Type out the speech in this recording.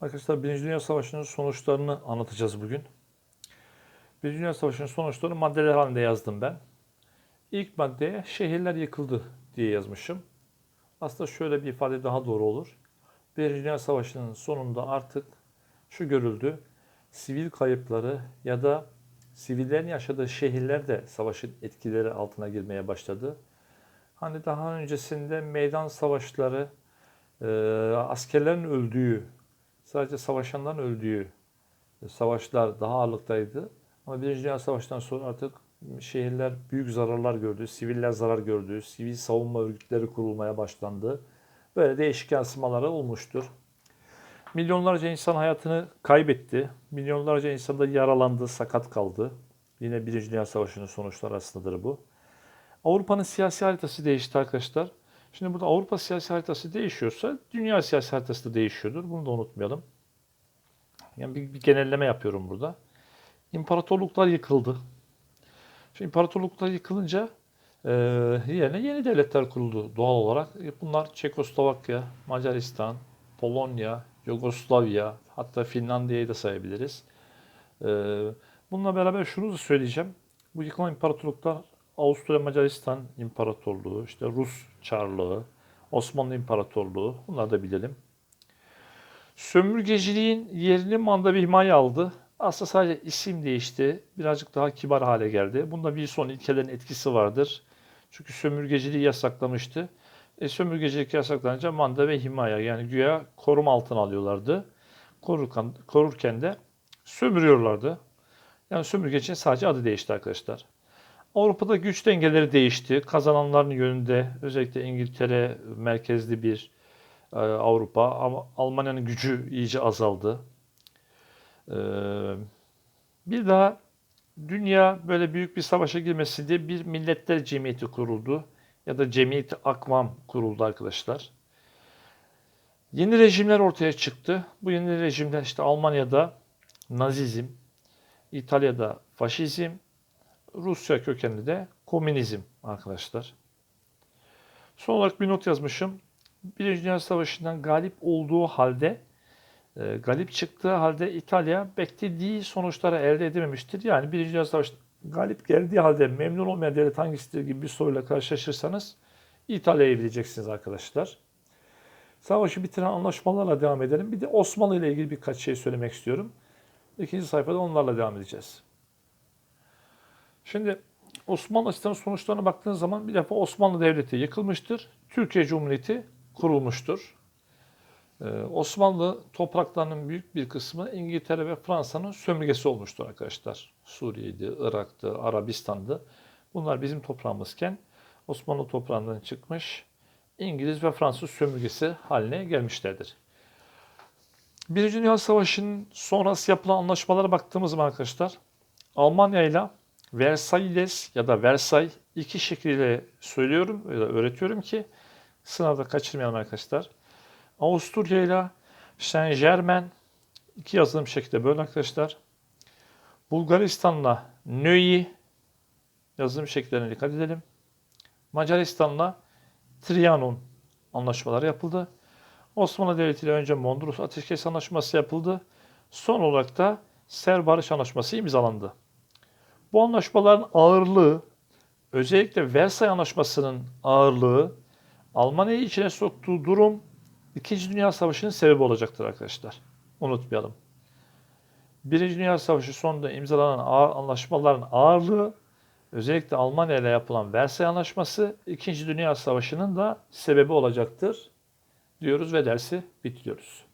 Arkadaşlar Birinci Dünya Savaşı'nın sonuçlarını anlatacağız bugün. Birinci Dünya Savaşı'nın sonuçlarını maddeler halinde yazdım ben. İlk maddeye şehirler yıkıldı diye yazmışım. Aslında şöyle bir ifade daha doğru olur. Birinci Dünya Savaşı'nın sonunda artık şu görüldü. Sivil kayıpları ya da sivillerin yaşadığı şehirler de savaşın etkileri altına girmeye başladı. Hani daha öncesinde meydan savaşları, askerlerin öldüğü, sadece savaşanların öldüğü savaşlar daha ağırlıktaydı. Ama Birinci Dünya Savaşı'ndan sonra artık şehirler büyük zararlar gördü, siviller zarar gördü, sivil savunma örgütleri kurulmaya başlandı. Böyle değişik yansımaları olmuştur. Milyonlarca insan hayatını kaybetti. Milyonlarca insan da yaralandı, sakat kaldı. Yine Birinci Dünya Savaşı'nın sonuçları arasındadır bu. Avrupa'nın siyasi haritası değişti arkadaşlar. Şimdi burada Avrupa siyasi haritası değişiyorsa dünya siyasi haritası da değişiyordur. Bunu da unutmayalım. Yani bir, bir genelleme yapıyorum burada. İmparatorluklar yıkıldı. Şimdi imparatorluklar yıkılınca e, yerine yeni devletler kuruldu doğal olarak. E, Bunlar Çekoslovakya, Macaristan, Polonya, Yugoslavya, hatta Finlandiya'yı da sayabiliriz. E, bununla beraber şunu da söyleyeceğim. Bu yıkılan imparatorluklar Avusturya Macaristan İmparatorluğu, işte Rus Çarlığı, Osmanlı İmparatorluğu bunları da bilelim. Sömürgeciliğin yerini manda bir himaye aldı. Aslında sadece isim değişti. Birazcık daha kibar hale geldi. Bunda bir son ilkelerin etkisi vardır. Çünkü sömürgeciliği yasaklamıştı. E, sömürgecilik yasaklanınca manda ve himaye yani güya koruma altına alıyorlardı. Korurken, korurken de sömürüyorlardı. Yani sömürgecinin sadece adı değişti arkadaşlar. Avrupa'da güç dengeleri değişti. Kazananların yönünde özellikle İngiltere merkezli bir e, Avrupa ama Almanya'nın gücü iyice azaldı. E, bir daha dünya böyle büyük bir savaşa girmesin diye bir milletler cemiyeti kuruldu ya da cemiyeti akvam kuruldu arkadaşlar. Yeni rejimler ortaya çıktı. Bu yeni rejimler işte Almanya'da Nazizm, İtalya'da faşizm, Rusya kökenli de komünizm arkadaşlar. Son olarak bir not yazmışım. Birinci Dünya Savaşı'ndan galip olduğu halde, e, galip çıktığı halde İtalya beklediği sonuçları elde edememiştir. Yani Birinci Dünya Savaşı galip geldiği halde memnun olmayan devlet hangisidir gibi bir soruyla karşılaşırsanız İtalya'yı bileceksiniz arkadaşlar. Savaşı bitiren anlaşmalarla devam edelim. Bir de Osmanlı ile ilgili birkaç şey söylemek istiyorum. İkinci sayfada onlarla devam edeceğiz. Şimdi Osmanlı sistemi sonuçlarına baktığınız zaman bir defa Osmanlı Devleti yıkılmıştır. Türkiye Cumhuriyeti kurulmuştur. Ee, Osmanlı topraklarının büyük bir kısmı İngiltere ve Fransa'nın sömürgesi olmuştur arkadaşlar. Suriye'di, Irak'tı, Arabistan'dı. Bunlar bizim toprağımızken Osmanlı toprağından çıkmış İngiliz ve Fransız sömürgesi haline gelmişlerdir. Birinci Dünya Savaşı'nın sonrası yapılan anlaşmalara baktığımız zaman arkadaşlar Almanya ile Versailles ya da Versailles iki şekliyle söylüyorum ya da öğretiyorum ki sınavda kaçırmayalım arkadaşlar. Avusturya ile Saint Germain iki yazılım şekilde böyle arkadaşlar. Bulgaristan'la Nöyi yazılım şekillerine dikkat edelim. Macaristan'la Trianon anlaşmaları yapıldı. Osmanlı Devleti ile önce Mondros Ateşkes Anlaşması yapıldı. Son olarak da Ser Barış Anlaşması imzalandı. Bu anlaşmaların ağırlığı, özellikle Versay Anlaşması'nın ağırlığı, Almanya'yı içine soktuğu durum İkinci Dünya Savaşı'nın sebebi olacaktır arkadaşlar. Unutmayalım. Birinci Dünya Savaşı sonunda imzalanan ağır anlaşmaların ağırlığı, özellikle Almanya ile yapılan Versay Anlaşması, İkinci Dünya Savaşı'nın da sebebi olacaktır diyoruz ve dersi bitiriyoruz.